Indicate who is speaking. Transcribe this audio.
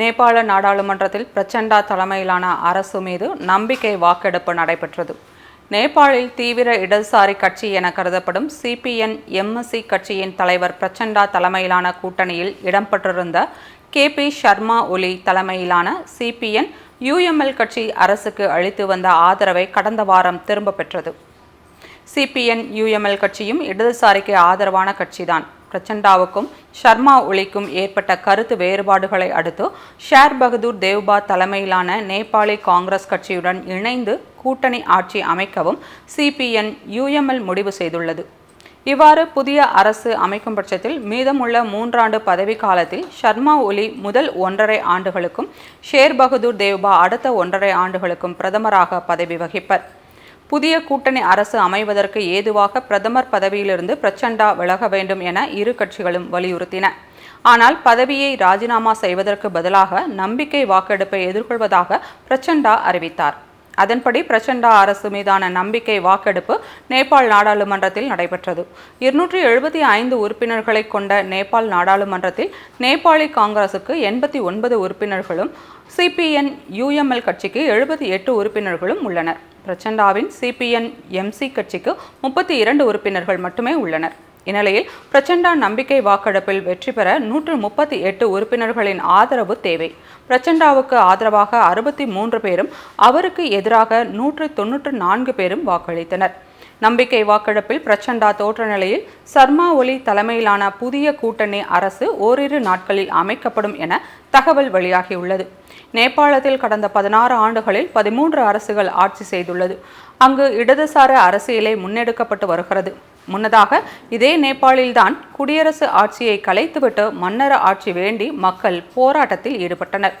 Speaker 1: நேபாள நாடாளுமன்றத்தில் பிரச்சண்டா தலைமையிலான அரசு மீது நம்பிக்கை வாக்கெடுப்பு நடைபெற்றது. நேபாளில் தீவிர இடதுசாரி கட்சி என கருதப்படும் சிபிஎன் எம்எஸ்சி கட்சியின் தலைவர் பிரச்சண்டா தலைமையிலான கூட்டணியில் இடம்பெற்றிருந்த கே பி சர்மா ஒலி தலைமையிலான சிபிஎன் யுஎம்எல் கட்சி அரசுக்கு அளித்து வந்த ஆதரவை கடந்த வாரம் திரும்ப பெற்றது. சிபிஎன் யுஎம்எல் கட்சியும் இடதுசாரிக்கு ஆதரவான கட்சிதான். பிரச்சண்டாவுக்கும் ஷர்மா ஒலிக்கும் ஏற்பட்ட கருத்து வேறுபாடுகளை அடுத்து ஷேர் பகதூர் தேவ்பா தலைமையிலான நேபாளி காங்கிரஸ் கட்சியுடன் இணைந்து கூட்டணி ஆட்சி அமைக்கவும் சிபிஎன் யுஎம்எல் முடிவு செய்துள்ளது. இவ்வாறு புதிய அரசு அமைக்கும் பட்சத்தில் மீதமுள்ள மூன்றாண்டு பதவி காலத்தில் ஷர்மா ஒலி முதல் ஒன்றரை ஆண்டுகளுக்கும் ஷேர் பகதூர் தேவ்பா அடுத்த ஒன்றரை ஆண்டுகளுக்கும் பிரதமராக பதவி வகிப்பர். புதிய கூட்டணி அரசு அமைவதற்கு ஏதுவாக பிரதமர் பதவியிலிருந்து பிரச்சண்டா விலக வேண்டும் என இரு கட்சிகளும் வலியுறுத்தின. ஆனால் பதவியை ராஜினாமா செய்வதற்கு பதிலாக நம்பிக்கை வாக்கெடுப்பை எதிர்கொள்வதாக பிரச்சண்டா அறிவித்தார். அதன்படி பிரச்சண்டா அரசு மீதான நம்பிக்கை வாக்கெடுப்பு நேபாள் நாடாளுமன்றத்தில் நடைபெற்றது. இருநூற்றி எழுபத்தி ஐந்து உறுப்பினர்களை கொண்ட நேபாள் நாடாளுமன்றத்தில் நேபாளி காங்கிரசுக்கு எண்பத்தி ஒன்பது உறுப்பினர்களும் சிபிஎன் யுஎம்எல் கட்சிக்கு எழுபத்தி எட்டு உறுப்பினர்களும் உள்ளனர். பிரச்சண்டாவின் சிபிஎன் எம்சி கட்சிக்கு முப்பத்தி இரண்டு உறுப்பினர்கள் மட்டுமே உள்ளனர். இந்நிலையில் பிரச்சண்டா நம்பிக்கை வாக்கெடுப்பில் வெற்றி பெற நூற்று முப்பத்தி எட்டு உறுப்பினர்களின் ஆதரவு தேவை. பிரச்சண்டாவுக்கு ஆதரவாக அறுபத்தி மூன்று பேரும் அவருக்கு எதிராக நூற்று தொன்னூற்று நான்கு பேரும் வாக்களித்தனர். நம்பிக்கை வாக்கெடுப்பில் பிரச்சண்டா தோற்ற நிலையில் சர்மா ஒலி தலைமையிலான புதிய கூட்டணி அரசு ஓரிரு நாட்களில் அமைக்கப்படும் என தகவல் வெளியாகியுள்ளது. நேபாளத்தில் கடந்த பதினாறு ஆண்டுகளில் பதிமூன்று அரசுகள் ஆட்சி செய்துள்ளது. அங்கு இடதுசார அரசியலை முன்னெடுக்கப்பட்டு வருகிறது. முன்னதாக இதே நேபாளில்தான் குடியரசு ஆட்சியை கலைத்துவிட்டு மன்னர் ஆட்சி வேண்டி மக்கள் போராட்டத்தில் ஈடுபட்டனர்.